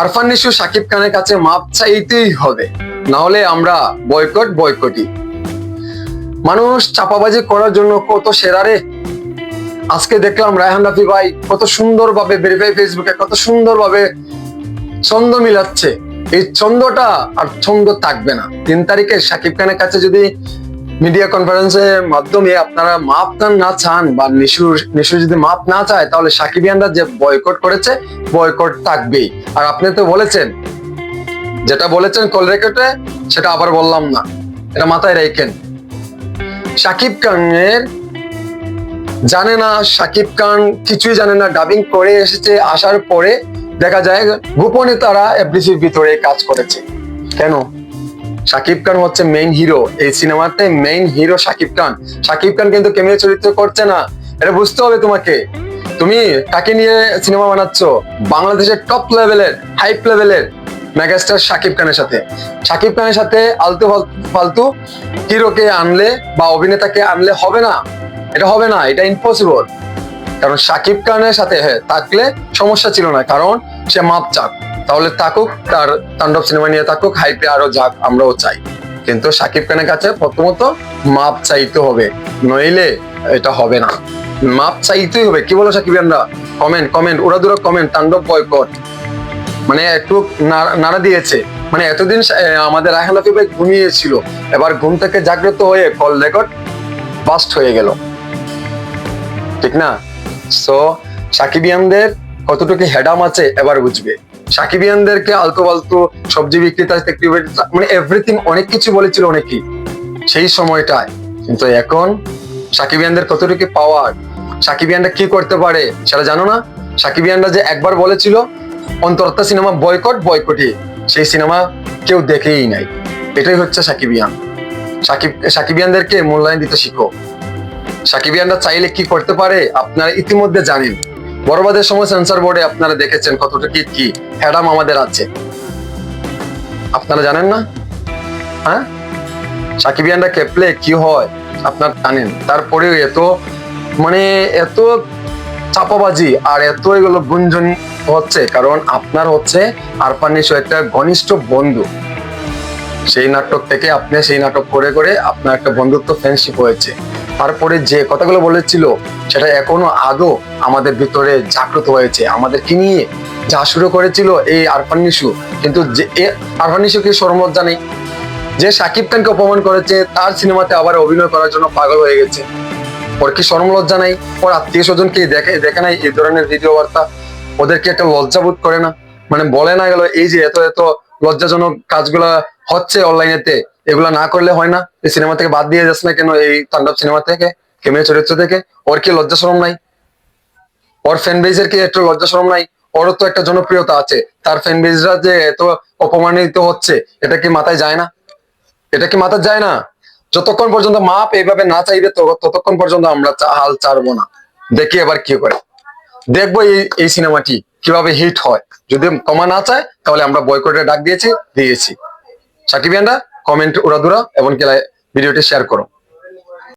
আরফান নিশু, সাকিব খানের কাছে মাপ চাইতেই হবে। না হলে আমরা বয়কট বয়কটি। মানুষ চাপাবাজি করার জন্য কত সেরা রে? আজকে দেখলাম রায়হান রাফি ভাই কত সুন্দরভাবে ভেরিফাই ফেসবুকে কত সুন্দরভাবে ছন্দ মিলাচ্ছে। এই ছন্দটা আর ছন্দ থাকবে না। তিন তারিখে সাকিব খানের কাছে যদি মিডিয়া কনফারেন্সের মাধ্যমে আপনারা মাপ না চান বা নিশুর নিশু যদি মাপ না চায়, তাহলে সাকিবিয়ানরা যে বয়কট করেছে বয়কট থাকবেই। আর আপনি তো বলেছেন, যেটা বলেছেন কল রেকর্ডে, সেটা আবার বললাম না। এটা মাথায় রেখেন। সাকিব খানের জানে না, সাকিব খান কিছুই জানে না ডাবিং করে এসেছে, আসার পরে দেখা যায় গোপনে তারা এফডিসির ভিতরে কাজ করেছে। কেন? সাকিব খান হচ্ছে মেইন হিরো এই সিনেমাতে মেইন হিরো সাকিব খান। সাকিব খান কিন্তু কেমিও চরিত্র করছে না। এটা বুঝতে হবে তোমাকে। তুমি কাকে নিয়ে সিনেমা বানাচ্ছ? বাংলাদেশের টপ লেভেলের হাইপ লেভেলের মেগাস্টার সাকিব খানের সাথে। সাকিব খানের সাথে আলতু ফাল- ফালতু হিরোকে আনলে বা অভিনেতাকে আনলে হবে না। এটা হবে না, এটা ইম্পসিবল কারণ সাকিব খানের সাথে হ্যাঁ থাকলে সমস্যা ছিল না। কারণ সে মাপ চাক তাহলে থাকুক, তার তাণ্ডব সিনেমা নিয়ে থাকুক হাইপে আরও যাক, আমরাও চাই। কিন্তু সাকিব খানের কাছে প্রথমত মাপ চাইতে হবে, নইলে এটা হবে না। মাপ চাইতেই হবে। কি বলো সাকিব খানরা? কমেন্ট কমেন্ট ওরা দুরা কমেন্ট তাণ্ডব বয়কট মানে একটু নাড়া দিয়েছে। মানে এতদিন আমাদের রায়হান রাফি ভাই ঘুমিয়েছিল। এবার ঘুম থেকে জাগ্রত হয়ে কল রেকর্ড বাস্ট হয়ে গেল। ঠিক না? সো সাকিবিয়ানদের কতটুকু হেডাম আছে এবার বুঝবে। সাকিবিয়ানদেরকে আলতু ফালতু সবজি বিক্রেতা মানে এভরিথিং অনেক কিছু বলেছিল অনেকেই সেই সময়টায়। কিন্তু এখন সাকিবিয়ানদের কতটুকু পাওয়ার সাকিবিয়ানরা কি করতে পারে সেটা জানো না? সাকিবিয়ানরা যে একবার বলেছিল অন্তরত্তা সিনেমা বয়কট বয়কটি সেই সিনেমা কেউ দেখেই নাই। এটাই হচ্ছে সাকিবিয়ান। সাকিব, সাকিবিয়ানদেরকে মূল্যায়ন দিতে শিখো। সাকিবিয়ানরা চাইলে কি করতে পারে আপনারা ইতিমধ্যে জানেন। বড়বাদের সময় সেন্সর বোর্ডে আপনারা দেখেছেন কতটা কি কি হ্যাডাম আমাদের আছে। আপনারা জানেন না? হ্যাঁ? সাকিবিয়ানরা কেপলে কি হয় আপনারা জানেন। তারপরেও এত মানে এত চাপাবাজি আর এত এগুলো গুঞ্জন হচ্ছে, কারণ আপনার হচ্ছে আরফান নিশো একটা ঘনিষ্ঠ বন্ধু। সেই নাটক থেকে আপনি সেই নাটক করে করে আপনার একটা বন্ধুত্ব ফ্রেন্ডশিপ হয়েছে। তারপরে যে কথাগুলো বলেছিল, সেটা এখনও আদৌ আমাদের ভিতরে জাগ্রত হয়েছে। আমাদের কি নিয়ে যা শুরু করেছিল এই আরফান নিশু, কিন্তু যে আরফান নিশু কি সরম লজ্জা যে সাকিব খানকে অপমান করেছে, তার সিনেমাতে আবার অভিনয় করার জন্য পাগল হয়ে গেছে। ওর কি সরম লজ্জা নাই? ওর আত্মীয় স্বজন কি দেখে দেখে নাই? এই ধরনের ভিডিও বার্তা ওদেরকে একটা লজ্জা বোধ করে না? মানে বলে না গেল, এই যে এত এত লজ্জাজনক কাজগুলা হচ্ছে অনলাইনেতে এগুলা না করলে হয় না। এই সিনেমা থেকে বাদ দিয়ে যাস না কেন? এই তাণ্ডব সিনেমা থেকে, কেমিও চরিত্র থেকে, ওর কি লজ্জা শরম নাই? ওর ফ্যান বেজের কি একটু লজ্জা শরম নাই? ওরও তো একটা জনপ্রিয়তা আছে। তার ফ্যান বেজরা যে এত অপমানিত হচ্ছে, এটা কি মাথায় যায় না? এটা কি মাথায় যায় না? যতক্ষণ পর্যন্ত মাপ এইভাবে না চাইবে ততক্ষণ পর্যন্ত আমরা হাল ছাড়বো না। দেখি এবার কি করে। দেখব এই এই সিনেমাটি কীভাবে হিট হয়। যদি কমা না চায়, তাহলে আমরা বয়কটের ডাক দিয়েছি দিয়েছি। সাকিবিয়ানরা কমেন্ট উড়াদুরা এবং ভিডিওটি শেয়ার করো।